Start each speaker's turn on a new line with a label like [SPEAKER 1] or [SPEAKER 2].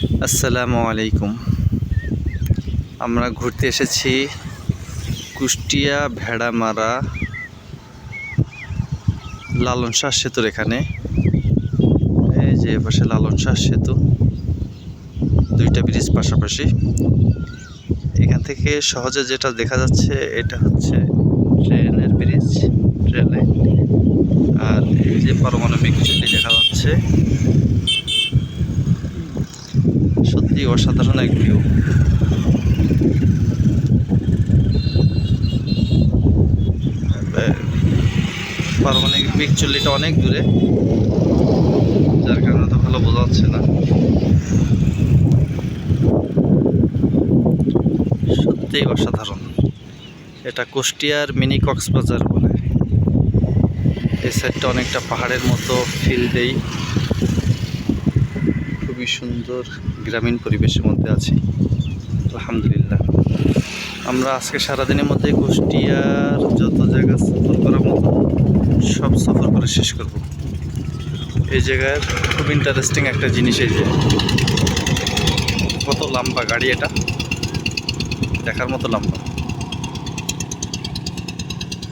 [SPEAKER 1] আসসালামু আলাইকুম। আমরা ঘুরতে এসেছি কুষ্টিয়া ভেড়ামারা লালন শাহ সেতুর এখানে। এই যে পাশে লালন শাহ সেতু, দুইটা ব্রিজ পাশাপাশি। এখান থেকে সহজে যেটা দেখা যাচ্ছে, এটা হচ্ছে ট্রেনের ব্রিজ, ট্রেন। আর এই যে পারমাণবিক দেখা যাচ্ছে সত্যি অসাধারণ এক ভিউ পারমাণবিক চুল্লিটা অনেক দূরে, যার কারণে তো ভালো বোঝা যাচ্ছে না। সত্যিই অসাধারণ। এটা কুষ্টিয়ার মিনি কক্সবাজার বলে। এই সাইডটা অনেকটা পাহাড়ের মতো ফিল দেই খুবই সুন্দর গ্রামীণ পরিবেশের মধ্যে আছি। আলহামদুলিল্লাহ। আমরা আজকে সারাদিনের মধ্যে কুষ্টিয়ার যত জায়গা সফর করার মতো, সব সফর করে শেষ করব। এই জায়গার খুব ইন্টারেস্টিং একটা জিনিস এই যে, কত লম্বা গাড়ি এটা। দেখার মতো লম্বা।